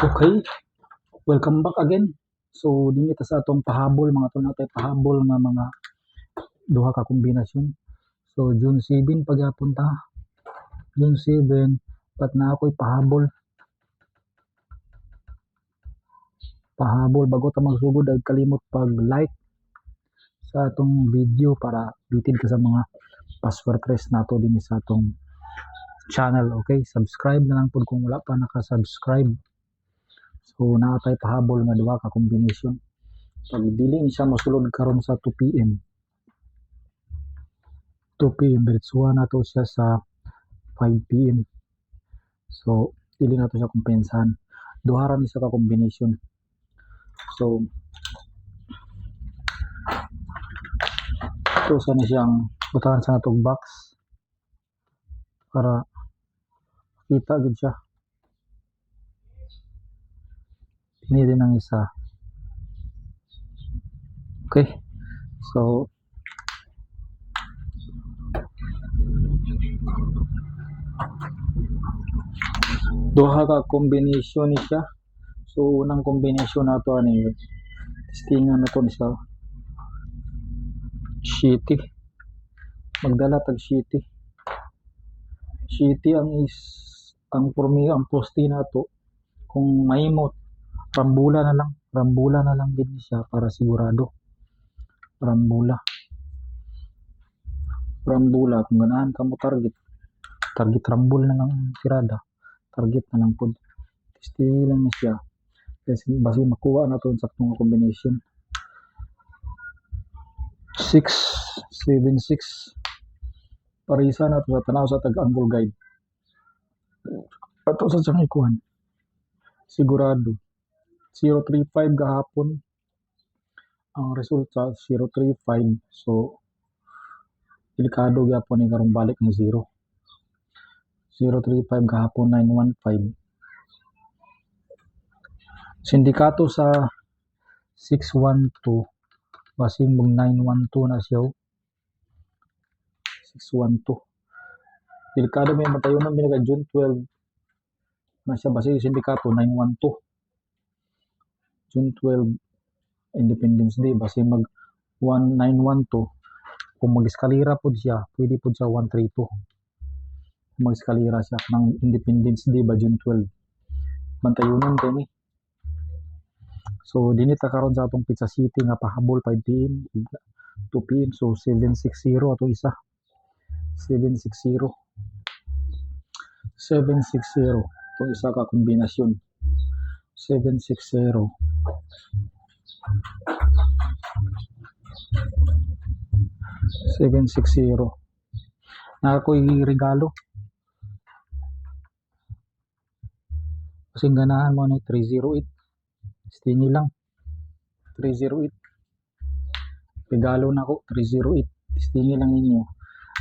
Okay, welcome back again. So, dinhi ta sa atong pahabol mga to natay pahabol nga mga duha ka kombinasyon. So, June 7 pagyapon ta. June 7 pat na ako'y pahabol. Pahabol bago ta magsugod ay kalimot pag-like sa atong video para bitid ka sa mga password trace nato dinhi sa atong channel. Okay, subscribe na lang pud kung wala pa naka-subscribe. So naatay pahabol nga duha ka combination. Pag dili ni siya mosulod karon sa 2 PM. 2 PM diretsuhan nato siya sa 5 PM. So dili nato siya kumpensahan. Duha ra ni siya ka combination. So ito sa ni siyang butahan sa natong box para kita gid siya. Ini din ang isa. Okay. So, duha ka combination ni siya. So, unang combination na to ani testingan na to ni siya. Shitty. Magdala tag shitty. Shitty ang is ang pormi ang posti na to kung mahimot rambula na lang. Rambula na lang din siya para sigurado. Rambula. Rambula kung ganahan ka mo target. Target rambul na lang tirada. Target na lang pod testi lang siya. Kasi basi makuha na to sa saktong combination. 6 7 6 parisa na to sa tanaw sa tag angle guide. Ato sa siyang ikuhan sigurado 035 gahapon. Ang resulta 035 so delikado gyapon ni karong balik ng 0 035 gahapon 915 sindikato sa 612 basing mong 912 na siya oh. 612 delikado may matayo na minaga June 12 na siya. Basing sindikato 912 June 12 Independence Day. Basi mag 1912 kung mag-eskalera po siya pwede po siya 132 kung mag-eskalera siya ng Independence Day ba June 12 bantayunan kay ni so dinita karon sa atong Pizza City nga pahabol 5 PM 2 PM so 760 ato isa. 760 760 itong isa ka kombinasyon. 760 760 na ako'y regalo. Kasing ganahan mo ni 308 stingy lang. 308 regalo na ako 308 stingy lang ninyo.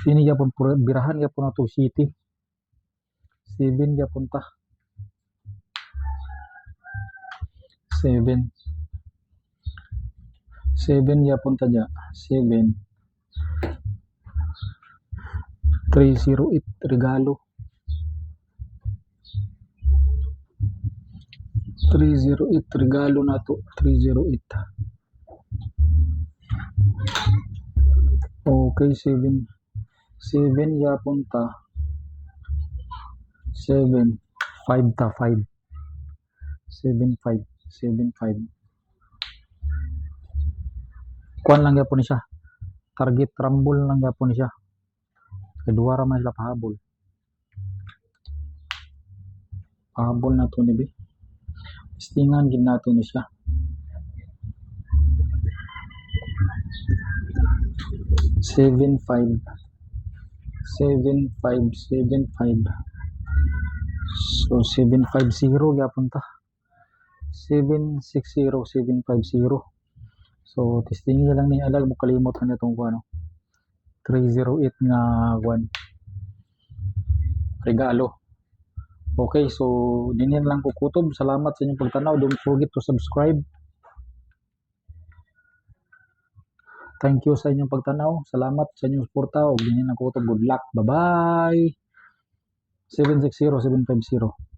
Sini yapon birahan yapon na to? City. 7 yapon ta 7 7 yapon ta dya. 7 308 regalo. 308 regalo na to. 308 okay 7 7 yapon ta 7 5 ta 5 7 5 7 5 kuan lang yapon ni siya. Target rumble lang yapon ni siya. Kay duwa ra man sila pahabol. Pahabol na to ni be Istingan gid nato ni siya. seven five. seven five seven five. So seven five zero gyapon seven six zero seven five zero so testing lang ni alag mo kalimot na itong kuano 308 nga kuan regalo Okay, so dinyan lang ko kutob. Salamat sa inyong pagtanaw. Don't forget to subscribe. Thank you sa inyong pagtanaw. Salamat sa inyong suporta. O dinyan lang kutob. Good luck. Bye-bye. 760-750.